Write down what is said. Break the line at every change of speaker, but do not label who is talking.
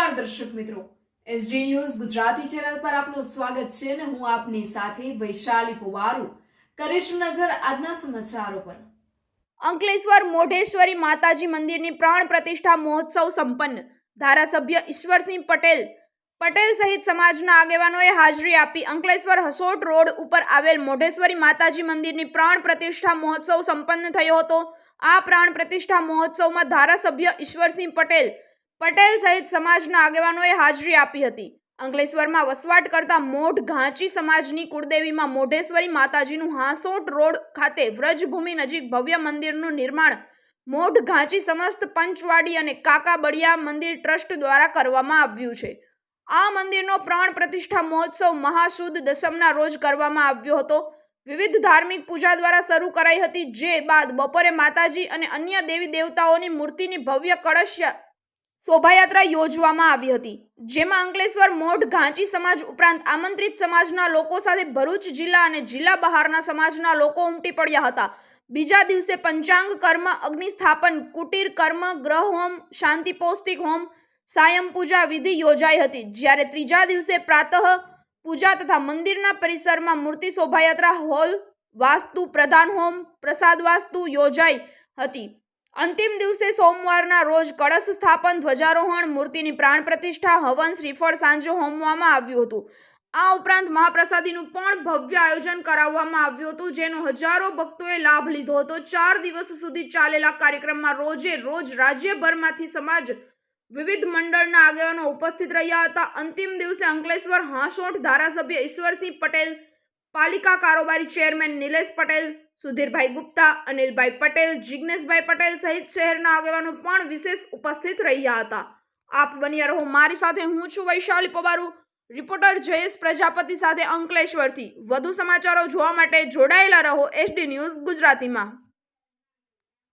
નમસ્કાર દર્શક મિત્રો. એસડી ન્યૂઝ ગુજરાતી ચેનલ પર આપનું સ્વાગત છે અને હું આપની સાથે વૈશાલી પુવારુ. કરીશું નજર આજના સમાચારો પર.
અંકલેશ્વર મોઢેશ્વરી માતાજી મંદિરની પ્રાણ પ્રતિષ્ઠા મહોત્સવ સંપન્ન. ધારાસભ્ય ઈશ્વરસિંહ પટેલ. પટેલ સહિત સમાજના આગેવાનોએ હાજરી આપી અંકલેશ્વર હસોટ રોડ ઉપર આવેલ મોઢેશ્વરી માતાજી મંદિરની પ્રાણ પ્રતિષ્ઠા મહોત્સવ સંપન્ન થયો હતો. આ પ્રાણ પ્રતિષ્ઠા મહોત્સવમાં ધારાસભ્ય ઈશ્વરસિંહ પટેલ પટેલ સહિત સમાજના આગેવાનોએ હાજરી આપી હતી. અંકલેશ્વરમાં વસવાટ કરતા મોઢ ઘાંચી સમાજની કુળદેવીમાં મોઢેશ્વરી માતાજીનું હાંસોટ રોડ ખાતે વ્રજભૂમિ નજીક ભવ્ય મંદિરનું નિર્માણ મોઢ ઘાંચી સમસ્ત પંચવાડી અને કાકા બળિયા મંદિર ટ્રસ્ટ દ્વારા કરવામાં આવ્યું છે. આ મંદિરનો પ્રાણ પ્રતિષ્ઠા મહોત્સવ મહાસુદ દસમના રોજ કરવામાં આવ્યો હતો. વિવિધ ધાર્મિક પૂજા દ્વારા શરૂ કરાઈ હતી, જે બાદ બપોરે માતાજી અને અન્ય દેવી દેવતાઓની મૂર્તિની ભવ્ય કળશ શોભાયાત્રા યોજવામાં આવી હતી, જેમાં અંકલેશ્વર મોઢ ઘાંચી સમાજ ઉપરાંત આમંત્રિત સમાજના લોકો સાથે ભરૂચ જિલ્લા અને જિલ્લા બહારના સમાજના લોકો ઉમટી પડ્યા હતા. બીજા દિવસે પંચાંગ કર્મ, અગ્નિસ્થાપન, કુટીર કર્મ, ગ્રહ હોમ, શાંતિ પૌષ્ટિક હોમ સાયમ પૂજા વિધિ યોજાઈ હતી, જ્યારે ત્રીજા દિવસે પ્રાતઃ પૂજા તથા મંદિરના પરિસરમાં મૂર્તિ શોભાયાત્રા હોલ, વાસ્તુ પ્રધાન હોમ, પ્રસાદ વાસ્તુ યોજાઈ હતી. અંતિમ દિવસે સોમવારના રોજ કળશ સ્થાપન ધ્વજારોહણ મૂર્તિની પ્રાણ પ્રતિષ્ઠા હવન શ્રીફળ સાંજે હોમવામાં આવ્યું હતું. આ ઉપરાંત મહાપ્રસાદીનું પણ ભવ્ય આયોજન કરાવવામાં આવ્યું હતું, જેનો હજારો ભક્તોએ લાભ લીધો હતો. ચાર દિવસ સુધી ચાલેલા કાર્યક્રમમાં રોજે રોજ રાજ્યભરમાંથી સમાજ, વિવિધ મંડળના આગેવાનો ઉપસ્થિત રહ્યા હતા. અંતિમ દિવસે અંકલેશ્વર હાંસોઠ ધારાસભ્ય ઈશ્વરસિંહ પટેલ, પાલિકા કારોબારી ચેરમેન નિલેશ પટેલ સુધીરભાઈ ગુપ્તા, અનિલભાઈ પટેલ જિજ્ઞેશભાઈ પટેલ સહિત શહેરના આગેવાનો પણ વિશેષ ઉપસ્થિત રહ્યા હતા. આપ બન્યા રહો મારી સાથે, હું છું વૈશાલી પવારુ રિપોર્ટર જયેશ પ્રજાપતિ સાથે અંકલેશ્વરથી. વધુ સમાચારો જોવા માટે જોડાયેલા રહો એસડી ન્યૂઝ ગુજરાતીમાં.